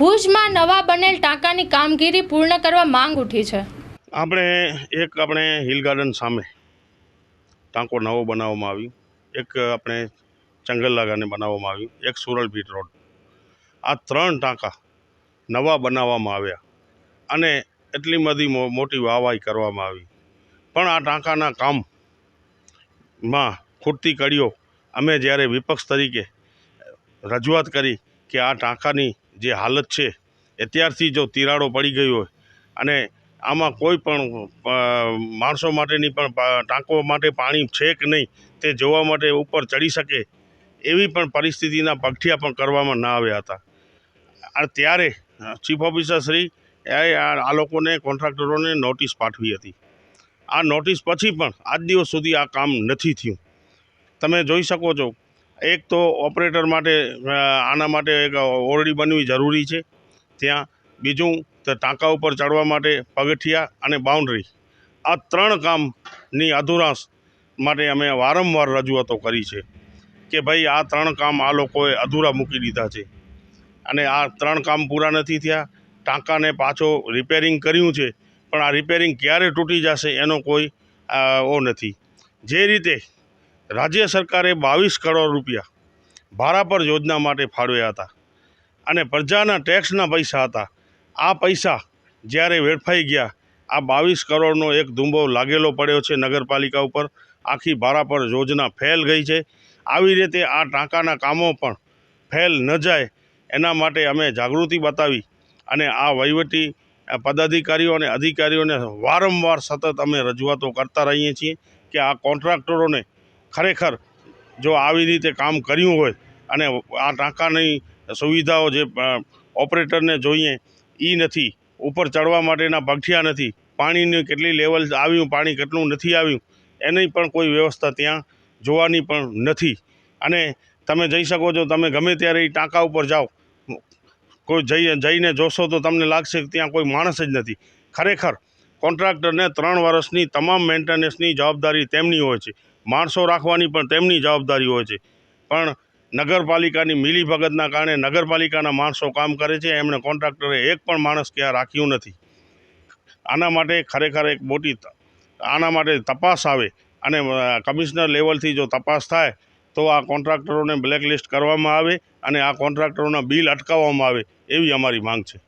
ભુજમાં નવા બનેલ ટાંકાની કામગીરી પૂર્ણ કરવા માંગ ઉઠી છે. આપણે એક આપણે હિલ ગાર્ડન સામે ટાંકો નવો બનાવવામાં આવ્યું. એક આપણે ચંગલ્લા ગાને બનાવવામાં આવ્યું. એક સુરલ બીટ રોડ. આ ત્રણ ટાંકા નવા બનાવવામાં આવ્યા અને એટલી બધી મોટી વાહવાહી કરવામાં આવી. પણ આ ટાંકાના કામમાં ખૂટતી કડીઓ અમે જ્યારે વિપક્ષ તરીકે રજૂઆત કરી કે આ ટાંકાની જે હાલત છે, અત્યારથી જો તિરાડો પડી ગઈ હોય અને આમાં કોઈ પણ માણસો માટેની પણ ટાંકો માટે પાણી છે કે નહીં તે જોવા માટે ઉપર ચડી શકે એવી પણ પરિસ્થિતિના પગથિયા પણ કરવામાં ના આવ્યા હતા. અને ત્યારે ચીફ ઓફિસર શ્રી એ આ લોકોને, કોન્ટ્રાક્ટરોને નોટિસ પાઠવી હતી. આ નોટિસ પછી પણ આજ દિવસ સુધી આ કામ નથી થયું. તમે જોઈ શકો છો એક તો ઓપરેટર માટે આના માટે એક ઓરડી બનવી જરૂરી છે. ત્યાં બીજું તો ટાંકા ઉપર ચડવા માટે પગથિયા અને બાઉન્ડ્રી આ ત્રણ કામની અધુરાશ માટે અમે વારંવાર રજૂઆતો કરી છે કે ભાઈ આ ત્રણ કામ આ લોકોએ અધૂરા મૂકી દીધા છે. અને આ ત્રણ કામ પૂરા નથી થયા, ટાંકાને પાછો રિપેરિંગ કર્યું છે, પણ આ રિપેરિંગ ક્યારે તૂટી જશે એનો કોઈ ઓ નથી. જે રીતે રાજ્ય સરકારે બાવીસ કરોડ રૂપિયા ભાડા પર યોજના માટે ફાળવ્યા હતા અને પ્રજાના ટેક્સના પૈસા હતા. આ પૈસા જ્યારે વેડફાઈ ગયા, આ બાવીસ કરોડનો એક ધુંબો લાગેલો પડ્યો છે નગરપાલિકા ઉપર. આખી ભાડા પર યોજના ફેલ ગઈ છે. આવી રીતે આ ટાંકાના કામો પણ ફેલ ન જાય એના માટે અમે જાગૃતિ બતાવી અને આ વહીવટી પદાધિકારીઓ અને અધિકારીઓને વારંવાર સતત અમે રજૂઆતો કરતા રહીએ છીએ કે આ કોન્ટ્રાક્ટરોને ખરેખર જો આવી રીતે કામ કર્યું હોય અને આ ટાંકાની સુવિધાઓ જે ઓપરેટરને જોઈએ એ નથી. ઉપર ચડવા માટેના પગઠિયા નથી. પાણીની કેટલી લેવલ આવ્યું, પાણી કેટલું નથી આવ્યું, એની પણ કોઈ વ્યવસ્થા ત્યાં જોવાની પણ નથી. અને તમે જઈ શકો છો, તમે ગમે ત્યારે એ ટાંકા ઉપર જાઓ, કોઈ જઈ જઈને જોશો તો તમને લાગશે કે ત્યાં કોઈ માણસ જ નથી. ખરેખર કોન્ટ્રાક્ટરને ત્રણ વર્ષની તમામ મેન્ટેનન્સની જવાબદારી તેમની હોય છે. માણસો રાખવાની પણ તેમની જવાબદારી હોય છે. પણ નગરપાલિકાની મિલીભગતના કારણે નગરપાલિકાના માણસો કામ કરે છે, એમણે કોન્ટ્રાક્ટરે એક પણ માણસ ક્યાં રાખ્યું નથી. આના માટે ખરેખર એક મોટી આના માટે તપાસ આવે અને કમિશનર લેવલથી જો તપાસ થાય, તો આ કોન્ટ્રાક્ટરોને બ્લેકલિસ્ટ કરવામાં આવે અને આ કોન્ટ્રાક્ટરોના બિલ અટકાવવામાં આવે એવી અમારી માંગ છે.